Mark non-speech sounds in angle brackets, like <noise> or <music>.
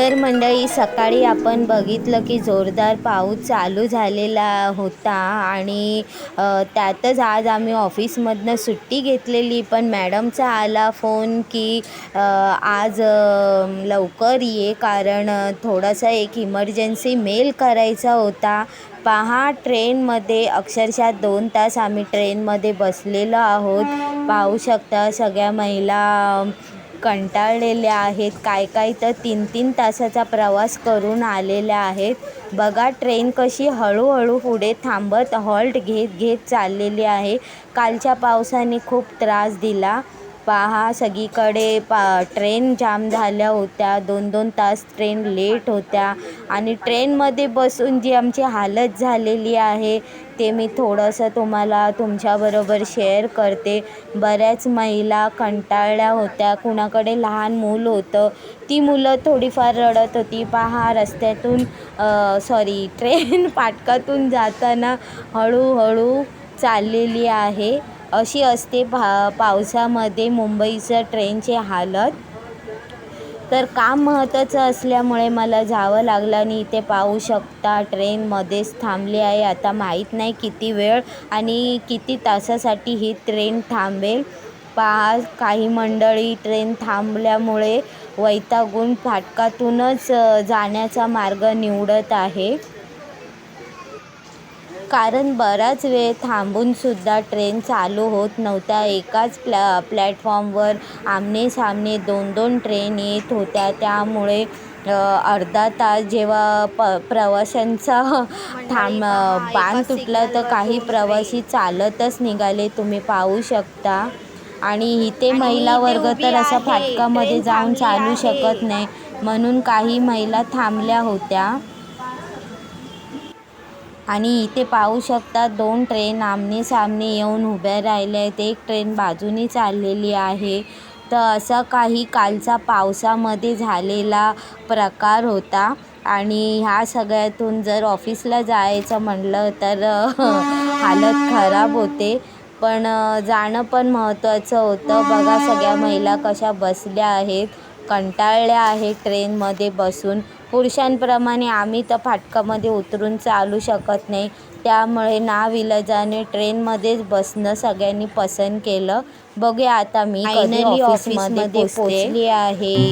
तर मंडळी सकाळी आपण बघितलं की जोरदार पाऊस चालू झालेला होता आणि त्यातच आज आम्ही ऑफिसमधनं सुट्टी घेतलेली. पण मॅडमचा आला फोन की आज लवकर ये कारण थोडासा एक इमर्जन्सी मेल करायचा होता. पहा ट्रेनमध्ये अक्षरशः दोन तास आम्ही ट्रेनमध्ये बसलेलो आहोत. पाहू शकता सगळ्या महिला कंटाळलेल्या आहेत. काय काय तर तीन तीन तासाचा प्रवास करून आलेल्या आहेत. बघा ट्रेन कशी हळूहळू पुढे थांबत हॉल्ट घेत घेत चाललेली आहे. कालच्या पावसाने खूप त्रास दिला. पहा सगळीकडे पा ट्रेन जाम झाल्या होत्या. दोन दोन तास ट्रेन लेट होत्या. आणि ट्रेनमध्ये बसून जी आमची हालत झालेली आहे ते मी थोडंसं तुम्हाला तुमच्याबरोबर शेअर करते. बऱ्याच महिला कंटाळल्या होत्या. कुणाकडे लहान मूल होतं ती मुलं थोडीफार रडत होती. पहा रस्त्यातून सॉरी ट्रेन <laughs> फाटकातून जाताना हळूहळू चाललेली आहे. अशी असते. भा पावसामध्ये मुंबईचं ट्रेनची हालत. तर काम महत्त्वाचं असल्यामुळे मला जावं लागलं आणि इथे पाहू शकता ट्रेनमध्येच थांबली आहे. आता माहीत नाही किती वेळ आणि किती तासासाठी ही ट्रेन थांबेल. पहा काही मंडळी ट्रेन थांबल्यामुळे वैतागून फाटकातूनच जाण्याचा मार्ग निवडत आहे. कारण बराच वेळ थांबूनसुद्धा ट्रेन चालू होत नव्हत्या. एकाच प्लॅ प्लॅटफॉर्मवर आमने सामने दोन दोन ट्रेन येत होत्या. त्यामुळे अर्धा तास जेव्हा प प्रवाशांचा थांब बाण तुटला तर काही प्रवासी चालतच निघाले. तुम्ही पाहू शकता. आणि इथे महिला वर्ग तर असा फाटकामध्ये जाऊन चालू शकत नाही. म्हणून काही महिला थांबल्या होत्या. आणि इथे पाहू शकता दोन ट्रेन आमने सामने येऊन उभ्या राहिल्या आहेत. एक ट्रेन बाजूनी चाललेली आहे. तर असा काही कालचा पावसामध्ये झालेला प्रकार होता. आणि ह्या सगळ्यातून जर ऑफिसला जायचं म्हणलं तर हालत खराब होते. पण जाणं पण महत्त्वाचं होतं. बघा सगळ्या महिला कशा बसल्या आहेत. कंटाळल्या आहेत ट्रेनमध्ये बसून. पुरुषांप्रमाणे आम्ही तर फाटकामध्ये उतरून चालू शकत नाही. त्यामुळे नाविलाजाने ट्रेनमध्येच बसणं सगळ्यांनी पसंत केलं. बघूया आता मी ऑफिसमध्ये पोचली. आहे.